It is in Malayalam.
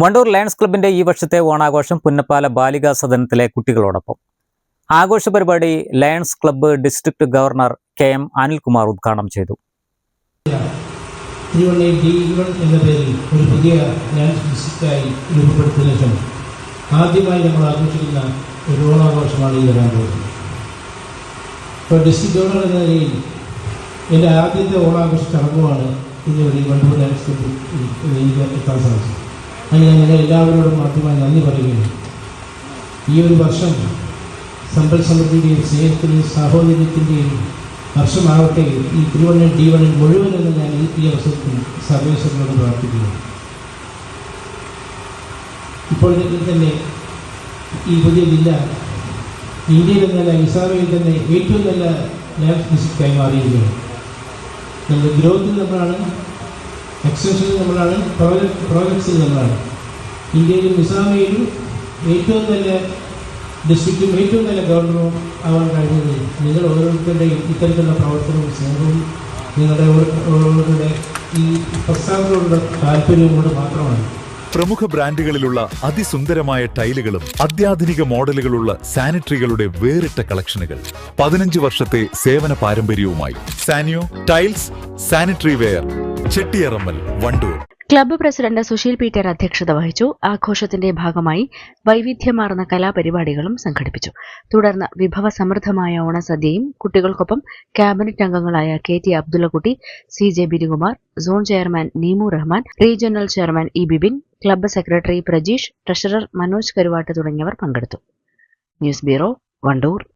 വണ്ടൂർ ലയൺസ് ക്ലബിന്റെ ഈ വർഷത്തെ ഓണാഘോഷം പുന്നപ്പാല ബാലികാ സദനത്തിലെ കുട്ടികളോടൊപ്പം. ആഘോഷ പരിപാടി lions club district governor K M Anilkumar ഉദ്ഘാടനം ചെയ്തു. എന്ന പേരിൽ ഒരു പുതിയ ഡാൻസ് ഡിസ്ട്രിക്റ്റായി രൂപപ്പെടുത്തിയ ശേഷം ആദ്യമായി നമ്മൾ ആഘോഷിക്കുന്ന ഒരു ഓണാഘോഷമാണ് ഈ വരാൻ പോകുന്നത്. ഇപ്പോൾ ഡിസ്ട്രിക്ട് ഗവർണർ എന്ന നിലയിൽ എന്റെ ആദ്യത്തെ ഓണാഘോഷ ചടങ്ങുമാണ് ഇന്നിവിടെ വണ്ടൂർ ലയൺസ് ക്ലബ്ബിൽ എത്താൻ സാധിച്ചത്. അതിന് ഞാൻ നിങ്ങൾ എല്ലാവരോടും ആദ്യമായി നന്ദി പറയുകയാണ്. ഈ ഒരു വർഷം സമ്പൽ സമൃദ്ധിയുടെയും സ്നേഹത്തിന്റെയും സാഹോദര്യത്തിന്റെയും വർഷമാവട്ടെ ഈ തിരുവണ്ണൻ ഡി വണ്ണിൽ മുഴുവനെന്ന് ഞാൻ ഈ അവസരത്തിൽ സർവേശ്വരനോട് പ്രാർത്ഥിക്കുന്നു. ഇപ്പോൾ തന്നെ ഈ പുതിയ ജില്ല ഇന്ത്യയിൽ എന്നല്ല ഇസാറയിൽ തന്നെ ഏറ്റവും നല്ല ലാൻഡ് ഫിസിക് മാറിയിരിക്കുകയാണ് നല്ല ഗ്രോത്തിൽ നമ്മളാണ് എക്സ്റ്റൻഷനിൽ നമ്മളാണ് പ്രോജക്ട്സ് നമ്മളാണ്. ഇന്ത്യയിലും ഇസ്ലാമയിലും ഏറ്റവും നല്ല ഡിസ്ട്രിക്റ്റും ഏറ്റവും നല്ല ഗവർണറും ആവാൻ കഴിഞ്ഞത് നിങ്ങൾ ഓരോരുത്തരുടെയും ഇത്തരത്തിലുള്ള പ്രവർത്തനവും സ്നേഹവും നിങ്ങളുടെ ഓരോരുത്തരുടെ ഈ പ്രസ്താവനകളുടെ താല്പര്യവും കൊണ്ട് മാത്രമാണ്. പ്രമുഖ ബ്രാൻഡുകളിലുള്ള അതിസുന്ദരമായ ടൈലുകളും അത്യാധുനിക മോഡലുകളുള്ള സാനിറ്ററികളുടെ വേറിട്ട കളക്ഷനുകൾ പതിനഞ്ച് വർഷത്തെ സേവന പാരമ്പര്യവുമായി Saniyo tiles sanitary ware. Chettiyarammal Wandoor. Club president Susheel Peter അധ്യക്ഷത വഹിച്ചു. ആഘോഷത്തിന്റെ ഭാഗമായി വൈവിധ്യമാർന്ന കലാപരിപാടികളും സംഘടിപ്പിച്ചു. തുടർന്ന് വിഭവ സമൃദ്ധമായ ഓണസദ്യയും കുട്ടികൾക്കൊപ്പം ക്യാബിനറ്റ് അംഗങ്ങളായ K T Abdullakutty C J Birikumar zone chairman Neemu Rahman regional chairman E Bibin club secretary Prajeesh treasurer Manoj Karuvattu തുടങ്ങിയവർ പങ്കെടുത്തു. News bureau Wandoor.